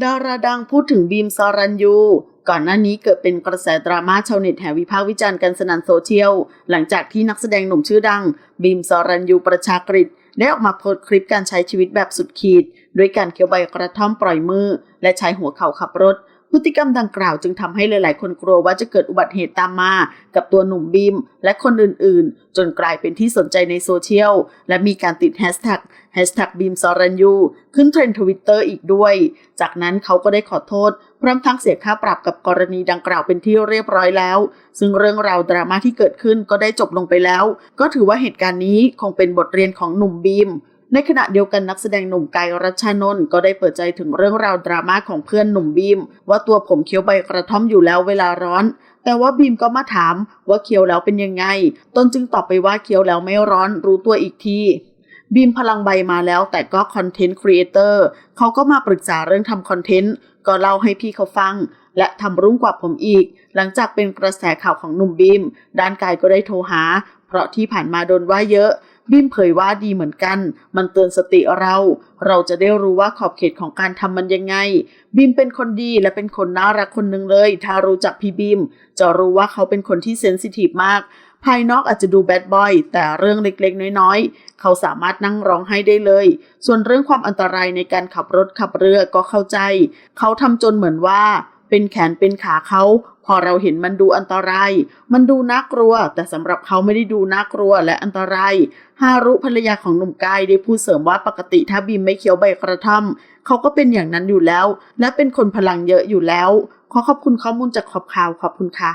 ดาราดังพูดถึงบีมสรัญยู ก่อนหน้านี้เกิดเป็นกระแสดราม่าชาวเน็ตแห่วิพากษ์วิจารณ์กันสนั่นโซเชียล หลังจากที่นักแสดงหนุ่มชื่อดัง บีมสรัญยูประชากฤษได้ออกมาโพสต์คลิปการใช้ชีวิตแบบสุดขีด ด้วยการเคี้ยวใบกระท่อมปล่อยมือ และใช้หัวเข่าขับรถ พฤติกรรมดังกล่าวจึงทำให้หลาย ๆ คนกลัวว่าจะเกิดอุบัติเหตุตามมา กับตัวหนุ่มบีม และคนอื่น ๆ จนกลายเป็นที่สนใจในโซเชียล และมีการติดแฮชแท็กแฮชแท็กบีมสรัญยูขึ้นเทรนด์ทวิตเตอร์อีกด้วย จากนั้นเขาก็ได้ขอโทษ พร้อมทั้งเสียค่าปรับกับกรณีดังกล่าวเป็นที่เรียบร้อยแล้ว ซึ่งเรื่องราวดราม่าที่เกิดขึ้นก็ได้จบลงไปแล้ว ก็ถือว่าเหตุการณ์นี้คงเป็นบทเรียนของหนุ่มบีม ในขณะเดียวกันนักแสดงหนุ่มกายรัชชานนท์ก็ได้เปิดใจถึงเรื่องราวดราม่าของเพื่อนหนุ่มบีม ว่าตัวผมเคี้ยวใบกระท่อมอยู่แล้วเวลาร้อน แต่ว่าบีมก็มาถามว่าเคี้ยวแล้วเป็นยังไง ตนจึงตอบไปว่าเคี้ยวแล้วไม่ร้อนรู้ตัวอีกทีบีมพลังใบมาแล้วแต่ก็คอนเทนต์ครีเอเตอร์เขาก็มาปรึกษาเรื่องทำคอนเทนต์ก็เล่าให้พี่เขาฟัง และทำรุ่งกว่าผมอีก หลังจากเป็นกระแสข่าวของหนุ่มบีม ด้านกายก็ได้โทรหา เพราะที่ผ่านมาโดนว่าเยอะ บีมเผยว่าดีเหมือนกัน มันเตือนสติเรา เราจะได้รู้ว่าขอบเขตของการทำมันยังไงบีมเป็นคนดีและเป็นคนน่ารักคนหนึ่งเลย ถ้ารู้จักพี่บีมจะรู้ว่าเขาเป็นคนที่เซนซิทีฟมาก ภายนอกอาจจะดูแบดบอยแต่เรื่องเล็กๆ น้อยๆ เขาสามารถนั่งร้องไห้ได้เลย ส่วนเรื่องความอันตรายในการขับรถขับเรือก็เข้าใจ เขาทำจนเหมือนว่า เป็นแขนเป็นขาเขา พอเราเห็นมันดูอันตราย มันดูน่ากลัว แต่สำหรับเขาไม่ได้ดูน่ากลัวและอันตรายฮารุภรรยาของหนุ่มกายได้พูดเสริมว่าปกติถ้าบีมไม่เคี้ยวใบกระท่อมเขาก็เป็นอย่างนั้นอยู่แล้ว และเป็นคนพลังเยอะอยู่แล้ว ขอขอบคุณข้อมูลจากขอบข่าวขอบคุณค่ะ